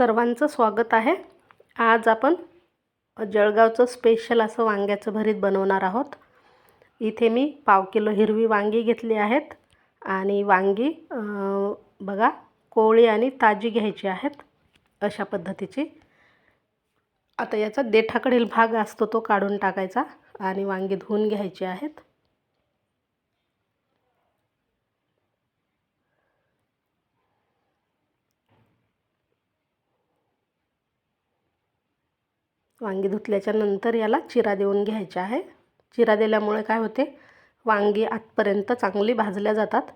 सर्वांचं स्वागत आहे. आज आपण जळगावचं स्पेशल असं वांग्याचं भरीत बनवणार आहोत. इथे मी पाव किलो हिरवी वांगी घेतली आहेत आणि वांगी बघा कोळी आणि ताजी घ्यायची आहेत अशा पद्धतीची. आता याचा देठाकडील भाग असतो तो काढून टाकायचा आणि वांगी धुवून घ्यायची आहेत. वांगी धुतल्याच्या नंतर याला चिरा देऊन घ्यायचा आहे. चिरा दिल्यामुळे काय होते? वांगी आतपर्यंत चांगली भाजल्या जातात.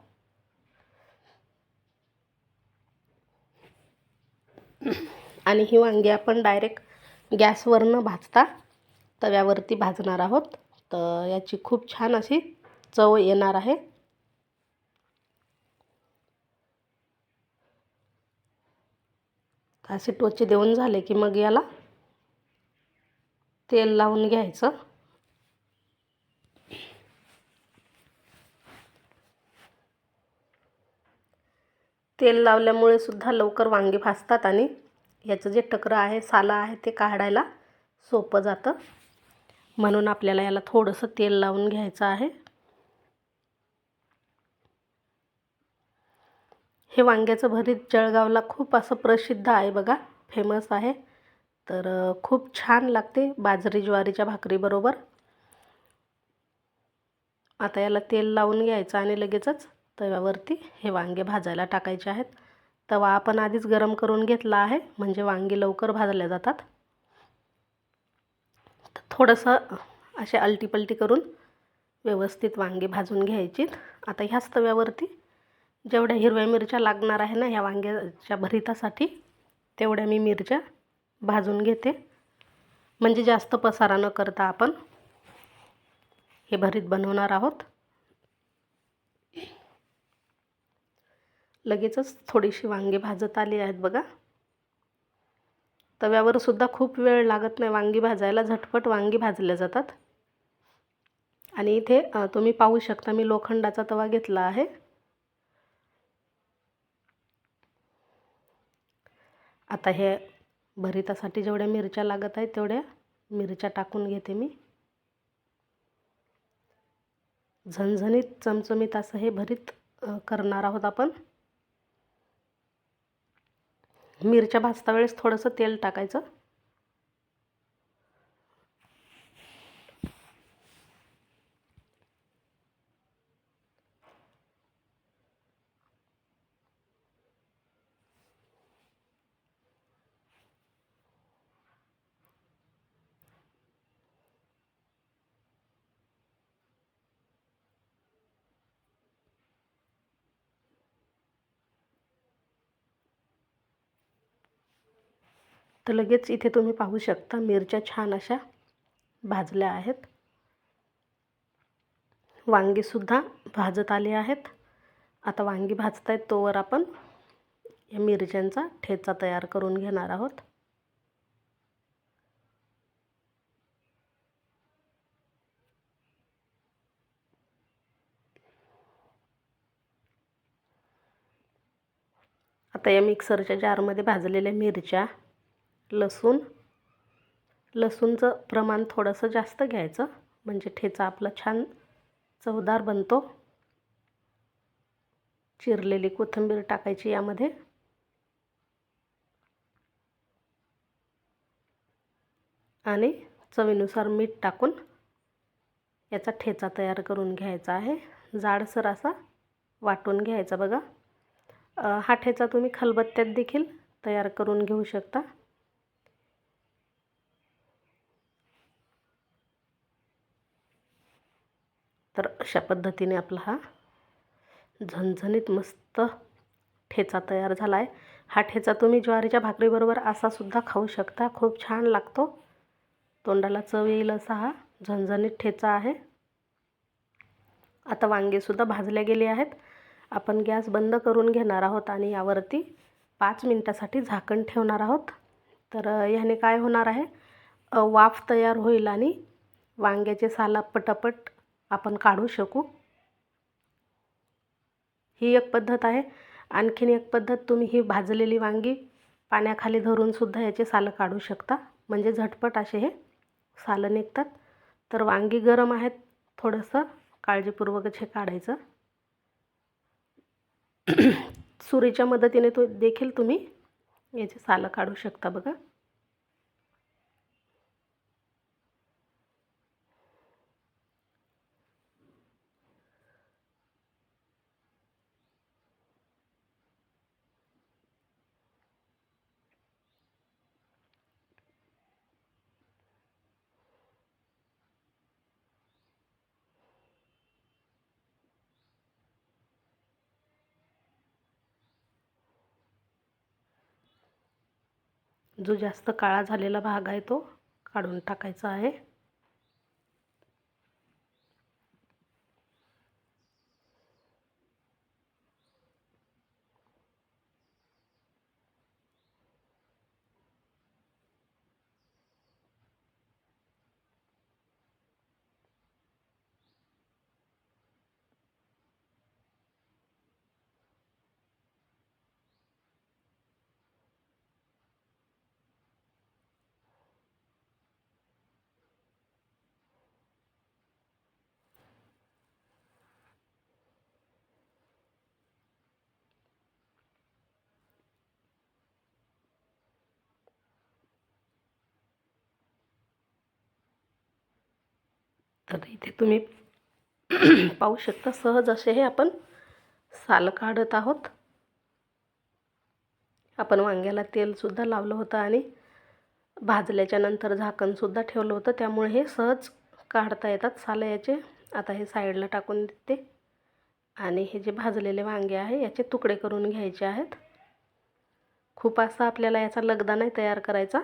आणि ही वांगी आपण डायरेक्ट गॅसवरनं भाजता. तव्यावरती भाजणार आहोत. तर याची खूप छान अशी चव येणार आहे. असे टोचे देऊन झाले की मग याला तेल लावून घ्यायचं. तेल लावल्यामुळे सुद्धा लवकर वांगे भाजतात आणि याचं जे टकरं आहे साला आहे ते काढायला सोपं जातं. म्हणून आपल्याला याला थोडंसं तेल लावून घ्यायचं आहे. हे वांग्याचं भरीत जळगावला खूप असं प्रसिद्ध आहे बघा फेमस आहे. तर खूप छान लागते बाजरी ज्वारीच्या भाकरीबरोबर आता याला तेल लावून घ्यायचं आणि लगेचच तव्यावरती हे वांगे भाजायला टाकायचे आहेत. तवा आपण आधीच गरम करून घेतला आहे म्हणजे वांगी लवकर भाजल्या जातात. थोडंसं असे अलटीपलटी करून व्यवस्थित वांगे भाजून घ्यायची आता ह्याच तव्यावरती जेवढ्या हिरव्या मिरच्या लागणार आहे ना ह्या वांग्याच्या भरितासाठी तेवढ्या मी मिरच्या भाजून घेते. म्हणजे जास्त पसारा न करता आपण हे भरीत बनवणार आहोत. लगेचच थोडीशी वांगी भाजत आली आहेत बघा. तव्यावर सुद्धा खूप वेळ लागत नाही. वांगी भाजायला झटपट वांगी भाजल्या जातात. आणि इथे तुम्ही पाहू शकता मी लोखंडाचा तवा घेतला आहे. आता हे भरितासाठी जेवढ्या मिरच्या लागत आहेत तेवढ्या मिरच्या टाकून घेते मी. झणझणीत चमचमीत असं हे भरीत करणार आहोत आपण. मिरच्या भाजता वेळेस थोडंसं तेल टाकायचं. तर लगेच इथे तुम्ही पाहू शकता मिरच्या छान अशा भाजल्या आहेत. वांगीसुद्धा भाजत आली आहेत. आता वांगी भाजत आहेत तोवर आपण या मिरच्यांचा ठेचा तयार करून घेणार आहोत. आता या मिक्सरच्या जारमध्ये भाजलेल्या मिरच्या लसूण. लसूणचं प्रमाण थोडंसं जास्त घ्यायचं. म्हणजे ठेचा आपला छान चवदार बनतो. चिरलेली कोथिंबीर टाकायची यामध्ये. आणि चवीनुसार मीठ टाकून याचा ठेचा तयार करून घ्यायचा आहे. जाडसर असा वाटून घ्यायचा बघा. हा ठेचा तुम्ही खलबत्त्यात देखील तयार करून घेऊ शकता तर अशा पद्धतीने आपला हा झणझणीत मस्त ठेचा तयार झाला आहे हा ठेचा तुम्ही ज्वारीच्या भाकरीबरोबर असासुद्धा खाऊ शकता. खूप छान लागतो. तोंडाला चव येईल असा हा झणझणीत ठेचा आहे. आता वांगेसुद्धा भाजल्या गेले आहेत. आपण गॅस बंद करून घेणार आहोत आणि यावरती पाच मिनटासाठी झाकण ठेवणार आहोत. तर ह्याने काय होणार आहे? वाफ तयार होईल आणि वांग्याचे साला पटापट आपण काढू शकू. ही एक पद्धत आहे. आणखीन एक पद्धत तुम्ही ही भाजलेली वांगी पाण्याखाली धरूनसुद्धा याचे सालं काढू शकता. म्हणजे झटपट असे हे सालं निघतात. तर वांगी गरम आहेत. थोडंसं काळजीपूर्वकच हे काढायचं. सुरीच्या मदतीने तो देखील तुम्ही याचे सालं काढू शकता बघा. जो जास्त काळा झालेला भाग आहे तो काढून टाकायचा आहे. तर इथे तुम्ही पाहू शकता सहज असे हे आपण साल काढत आहोत. आपण वांग्याला तेलसुद्धा लावलं होतं आणि भाजल्याच्या नंतर झाकणसुद्धा ठेवलं होतं. त्यामुळे हे सहज काढता येतात साल याचे. आता हे साईडला टाकून देते. आणि हे जे भाजलेले वांगे आहे याचे तुकडे करून घ्यायचे आहेत. खूप असा आपल्याला याचा लगदा नाही तयार करायचा.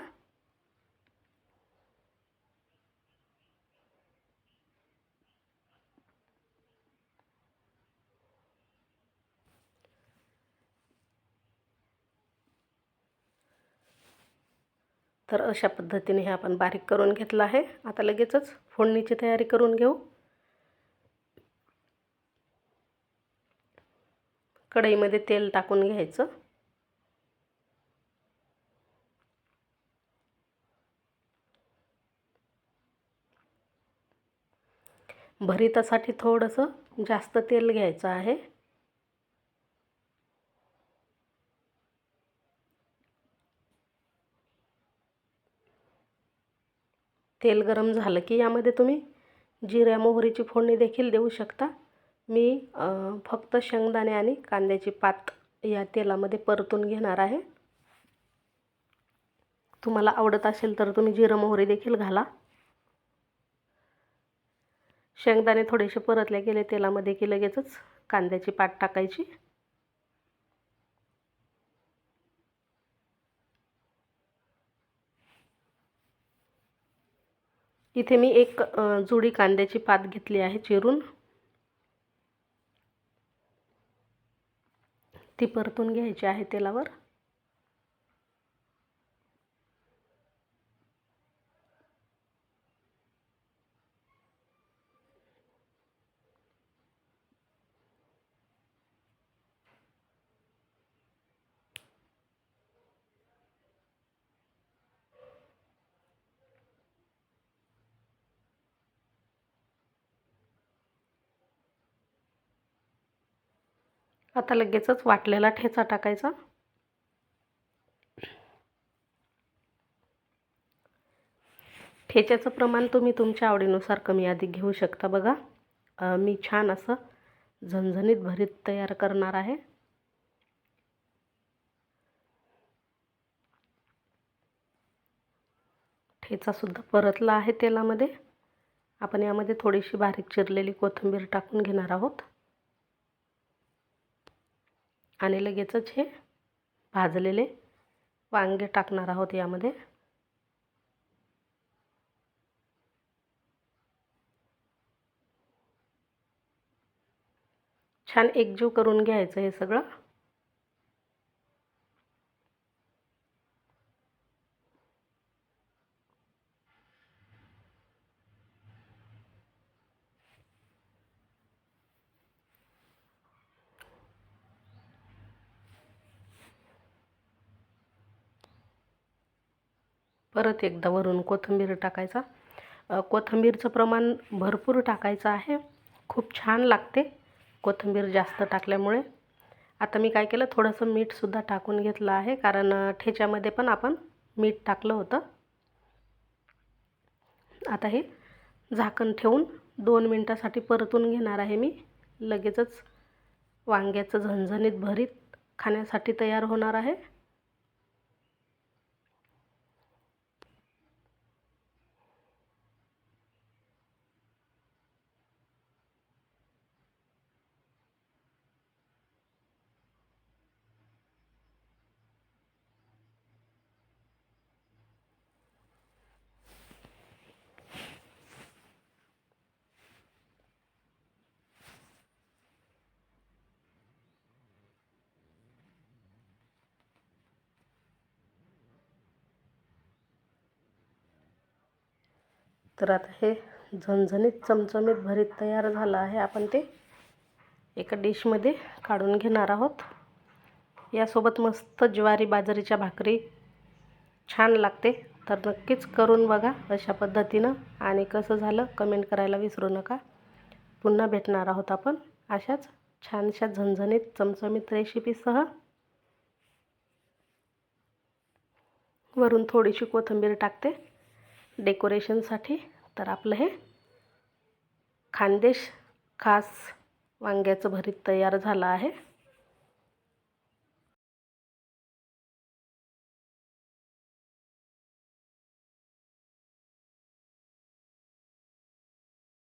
तर अशा पद्धतीने हे आपण बारीक करून घेतलं आहे. आता लगेचच फोडणीची तयारी करून घेऊ. कढईमध्ये तेल टाकून घ्यायचं. भरितासाठी थोडंसं जास्त तेल घ्यायचं आहे. तेल गरम झालं की यामध्ये तुम्ही जिऱ्या मोहरीची फोडणी देखील देऊ शकता. मी फक्त शेंगदाणे आणि कांद्याची पात या तेलामध्ये परतून घेणार आहे. तुम्हाला आवडत असेल तर तुम्ही जिरं मोहरी देखील घाला. शेंगदाणे थोडेसे परतले गेले तेलामध्ये की लगेचच कांद्याची पात टाकायची. इथे मी एक जुडी कांद्याची पात घेतली आहे चिरून. ती परतून घ्यायची आहे तेलावर. आता लगेचच वाटलेला ठेचा टाकायचा. ठेच्याचं प्रमाण तुम्ही तुमच्या आवडीनुसार कमी अधिक घेऊ शकता बघा. मी छान असं झणझणीत भरीत तयार करणार आहे. ठेचासुद्धा परतला आहे तेलामध्ये. आपण यामध्ये थोडीशी बारीक चिरलेली कोथिंबीर टाकून घेणार आहोत. आणि लगेचच हे भाजलेले वांगे टाकणार आहोत यामध्ये. छान एकजीव करून घ्यायचं हे सगळं. परत एकदा वरून कोथिंबीर टाकायचा. कोथिंबीरचं प्रमाण भरपूर टाकायचं आहे. खूप छान लागते कोथिंबीर जास्त टाकल्यामुळे. आता मी काय केलं थोडंसं मीठसुद्धा टाकून घेतलं आहे कारण ठेच्यामध्ये पण आपण मीठ टाकलं होतं. आता हे झाकण ठेवून दोन मिनटासाठी परतून घेणार आहे मी. लगेचच वांग्याचं झणझणीत भरीत खाण्यासाठी तयार होणार आहे. तर आता हे झणझणीत चमचमीत भरीत तयार झालं आहे. आपण ते एका डिशमध्ये काढून घेणार आहोत. यासोबत मस्त ज्वारी बाजरीच्या भाकरी छान लागते. तर नक्कीच करून बघा अशा पद्धतीनं. आणि कसं झालं कमेंट करायला विसरू नका. पुन्हा भेटणार आहोत आपण अशाच छानशा झणझणीत चमचमीत रेसिपीसह. वरून थोडीशी कोथिंबीर टाकते. डेकोरेशनसाठी. तर आपलं हे खानदेश खास वांग्याचं भरीत तयार झालं आहे.